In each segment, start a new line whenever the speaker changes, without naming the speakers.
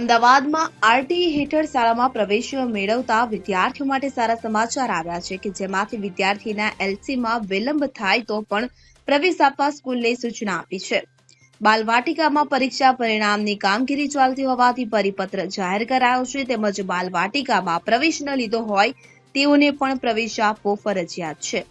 અમદાવાદમાં આરટી હેઠળ શાળામાં પ્રવેશ મેળવતા વિદ્યાર્થીઓ માટે સારા સમાચાર આવ્યા છે કે જેમાંથી વિદ્યાર્થીના એલસીમાં વિલંબ થાય તો પણ પ્રવેશ આપવા સ્કૂલને સૂચના આપી છે. બાલવાટિકામાં પરીક્ષા પરિણામની કામગીરી ચાલતી હોવાથી પરિપત્ર જાહેર કરાયો છે તેમજ બાલવાટિકામાં પ્રવેશ ન લીધો હોય તેઓને પણ પ્રવેશ આપવો ફરજિયાત છે.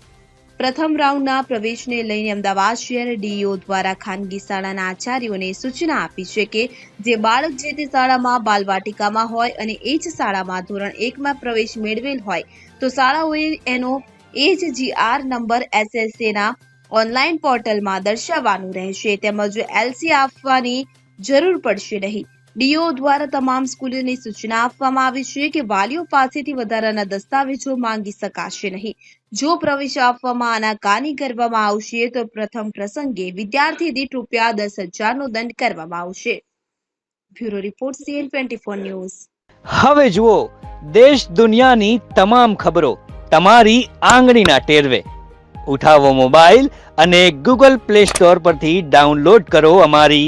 પ્રથમ રાઉન્ડના પ્રવેશને લઈને અમદાવાદ શહેર ડીઈઓ દ્વારા ખાનગી શાળાના આચાર્યોને સૂચના આપી છે કે જે બાળક જે તે શાળામાં બાલવાટિકામાં હોય અને એ જ શાળામાં ધોરણ એકમાં પ્રવેશ મેળવેલ હોય, તો શાળાઓએ એનો એ જ જીઆર નંબર એસએસએના ઓનલાઈન પોર્ટલમાં દર્શાવવાનું રહેશે. તેમજ એલસી આપવાની જરૂર પડશે નહીં. ડીઓ દ્વારા તમામ સ્કૂલોને સૂચના આપવામાં આવી છે કે વાલીઓ પાસેથી વધારાના દસ્તાવેજો માંગી શકાશે નહીં. જો પ્રવેશ આપવામાં આનાકાની કરવામાં આવશે, તો પ્રથમ પ્રસંગે વિદ્યાર્થી દીઠ રૂપિયા દસ હજારનો દંડ કરવામાં આવશે. Bureau report, CN twenty four news.
હવે જુઓ, દેશ દુનિયાની તમામ ખબરો તમારી આંગળીના ટેરવે. ઉઠાવો મોબાઈલ અને ગૂગલ પ્લે સ્ટોર પરથી ડાઉનલોડ કરો અમારી